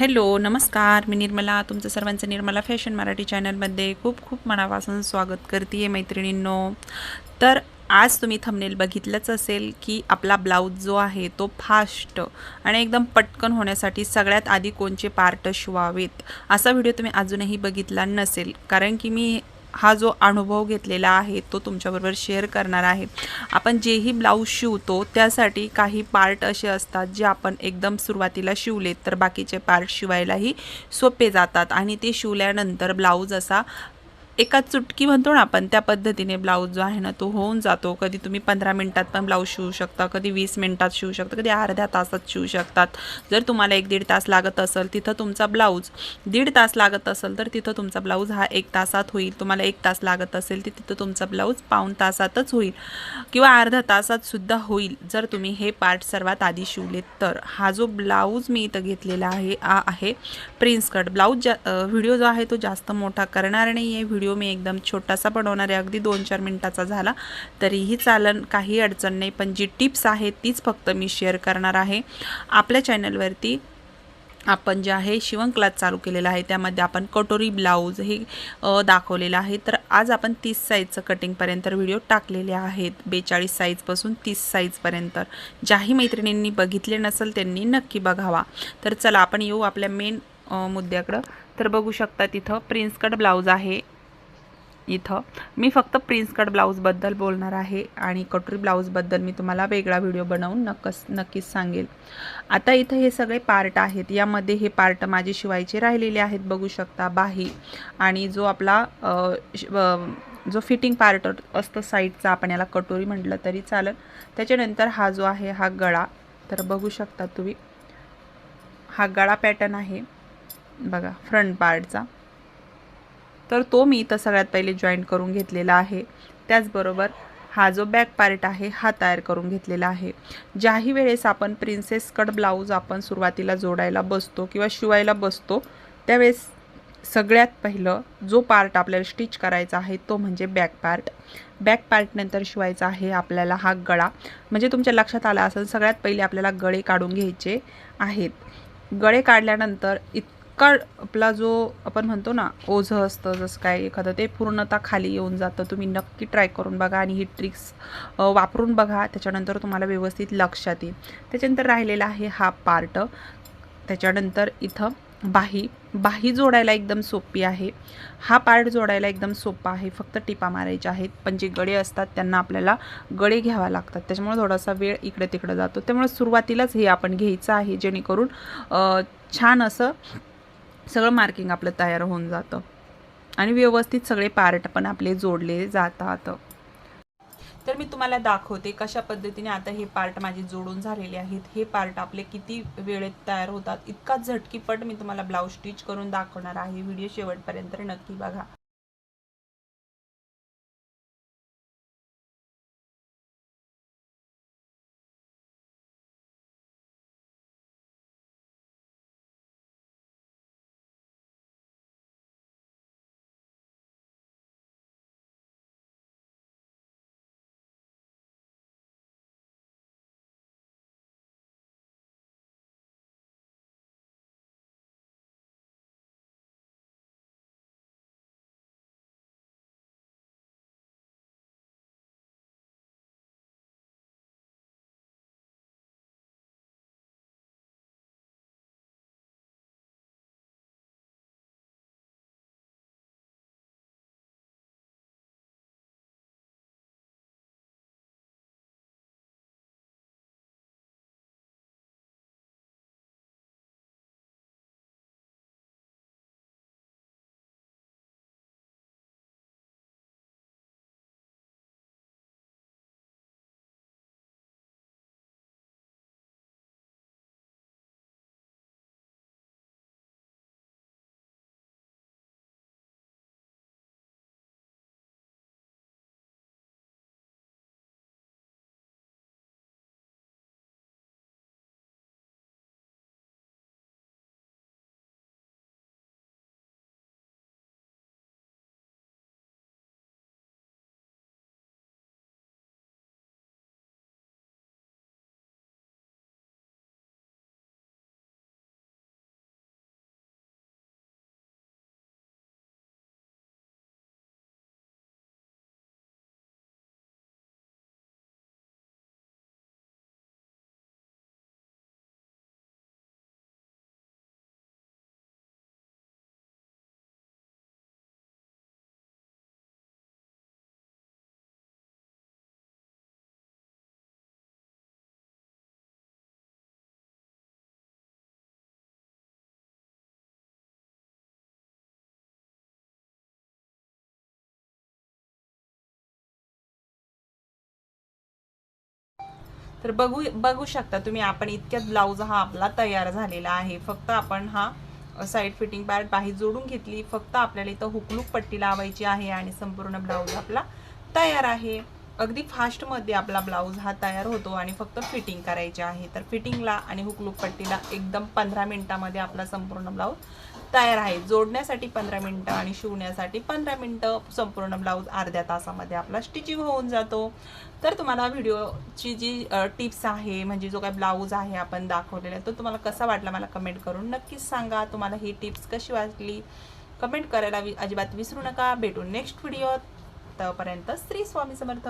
Hello नमस्कार. मी निर्मला. तुमचं सर्वांचं निर्मला फॅशन मराठी चॅनलमध्ये खूप खूप मनापासून स्वागत करते आहे मैत्रिणींनो. तर आज तुम्ही थंबनेल बघितलंच असेल की आपला ब्लाऊज जो आहे तो फास्ट आणि एकदम पटकन होण्यासाठी सगळ्यात आधी कोणचे पार्ट शिवावेत? असा व्हिडिओ तुम्ही अजूनही बघितला नसेल. कारण की मी हा जो अनुभव घेतलेला आहे तो तुमच्याबरोबर शेअर करणार आहे. आपण जेही ब्लाऊज शिवतो त्यासाठी काही पार्ट असे असतात जे आपण एकदम सुरुवातीला शिवलेत तर बाकीचे पार्ट शिवायलाही सोपे जातात. आणि ते शिवल्यानंतर ब्लाऊज असा एका चुटकी म्हणतो ना आपण त्या पद्धतीने ब्लाऊज जो आहे ना तो होऊन जातो. कधी तुम्ही पंधरा मिनटात पण ब्लाऊज शिवू शकता कधी वीस मिनटात शिवू शकता कधी अर्ध्या तासात शिवू शकतात. जर तुम्हाला एक दीड तास लागत असेल तिथं तुमचा ब्लाऊज दीड तास लागत असेल तर तिथं तुमचा ब्लाऊज हा एक तासात होईल. तुम्हाला एक तास लागत असेल तर तिथं तुमचा ब्लाऊज पाऊण तासातच होईल किंवा अर्ध्या तासात सुद्धा होईल. जर तुम्ही हे पार्ट सर्वात आधी शिवलेत तर हा जो ब्लाऊज मी इथं घेतलेला आहे हा आहे प्रिन्स कट ब्लाऊज जा व्हिडिओ जो आहे तो जास्त मोठा करणार नाही आहे व्हिडिओ मी एकदम छोटासा बनवणार आहे. अगदी दोन चार मिनटाचा झाला. तरीही चालन काही अडचण नाही. पण जी टिप्स आहेत तीच फक्त मी शेअर करणार आहे. आपल्या चॅनलवरती आपण जे आहे शिवण क्लास चालू केलेला आहे. त्यामध्ये आपण कटोरी ब्लाऊज हे दाखवलेलं आहे. तर आज आपण तीस साईजचं कटिंगपर्यंत व्हिडिओ टाकलेले आहेत. बेचाळीस साईजपासून तीस साईजपर्यंत. ज्याही मैत्रिणींनी बघितले नसेल त्यांनी नक्की बघावा. तर चला आपण येऊ आपल्या मेन मुद्द्याकडं. तर बघू शकता तिथं प्रिन्स कट ब्लाऊज आहे. इथं. मी फक्त प्रिन्स कट ब्लाऊजबद्दल बोलणार आहे आणि कटोरी ब्लाऊजबद्दल मी तुम्हाला वेगळा व्हिडिओ बनवून नक्कस नक्कीच सांगेल. आता इथं हे सगळे पार्ट आहेत. यामध्ये हे पार्ट माझे शिवायचे राहिलेले आहेत बघू शकता बाही. आणि जो आपला जो फिटिंग पार्ट असतो साईडचा आपण याला कटोरी म्हटलं तरी चालेल. त्याच्यानंतर हा जो आहे हा गळा. तर बघू शकता तुम्ही. हा गळा पॅटर्न आहे. बघा फ्रंट पार्टचा तर तो मी इथं सगळ्यात पहिले जॉईन करून घेतलेला आहे. त्याचबरोबर हा जो बॅक पार्ट आहे हा तयार करून घेतलेला आहे. ज्याही वेळेस आपण प्रिन्सेस कट ब्लाऊज आपण सुरुवातीला जोडायला बसतो किंवा शिवायला बसतो त्यावेळेस सगळ्यात पहिलं जो पार्ट आपल्याला स्टिच करायचा आहे तो म्हणजे बॅक पार्ट बॅक पार्टनंतर शिवायचा आहे आपल्याला हा गळा. म्हणजे तुमच्या लक्षात आला असेल सगळ्यात पहिले आपल्याला गळे काढून घ्यायचे आहेत. गळे काढल्यानंतर इतका आपला जो आपण म्हणतो ना ओझं असतं जसं काय एखादं ते पूर्णतः खाली येऊन जातं तुम्ही नक्की ट्राय करून बघा आणि ही ट्रिक्स वापरून बघा. त्याच्यानंतर तुम्हाला व्यवस्थित लक्षात येईल. त्याच्यानंतर राहिलेला आहे हा पार्ट त्याच्यानंतर इथं बाही. बाही जोडायला एकदम सोपी आहे. हा पार्ट जोडायला एकदम सोपा आहे. फक्त टिपा मारायच्या आहेत. पण जे गळे असतात त्यांना आपल्याला गळे घ्यावा लागतात. त्याच्यामुळे थोडासा वेळ इकडे तिकडे जातो. त्यामुळे सुरुवातीलाच हे आपण घ्यायचं आहे जेणेकरून छान असं सगळं मार्किंग आपलं तयार होऊन जातं. आणि व्यवस्थित सगळे पार्ट पण आपले जोडले जातात. तर मी तुम्हाला दाखवते कशा पद्धतीने आता हे पार्ट माझे जोडून झालेले आहेत. हे पार्ट आपले किती वेळेत तयार होतात. इतका झटकीपट मी तुम्हाला ब्लाऊज स्टिच करून दाखवणार आहे. व्हिडिओ शेवटपर्यंत नक्की बघा. तर बघू बघू शकता तुम्ही आपण इतक्यात ब्लाऊज हा आपला तयार झालेला आहे. फक्त आपण हा साईड फिटिंग पॅड बाहेर जोडून घेतली. फक्त आपल्याला इथं हुकलूक पट्टी लावायची आहे आणि संपूर्ण ब्लाऊज आपला तयार आहे. अगदी फास्टमध्ये आपला ब्लाऊज हा तयार होतो आणि फक्त फिटिंग करायची आहे. तर फिटिंगला आणि हुकलूक पट्टीला एकदम पंधरा मिनटामध्ये आपला संपूर्ण ब्लाऊज तयार आहे. जोडण्यासाठी पंधरा मिनटं आणि शिवण्यासाठी पंधरा मिनटं संपूर्ण ब्लाऊज अर्ध्या तासामध्ये आपला स्टिचिंग होऊन जातो. तर तुम्हाला व्हिडिओची जी टिप्स आहे म्हणजे जो काय ब्लाऊज आहे आपण दाखवलेला आहे तो तुम्हाला कसा वाटला मला कमेंट करून नक्कीच सांगा. तुम्हाला ही टिप्स कशी वाटली कमेंट करायला वि अजिबात विसरू नका. भेटून नेक्स्ट व्हिडिओत तोपर्यंत स्त्री स्वामी समर्थ.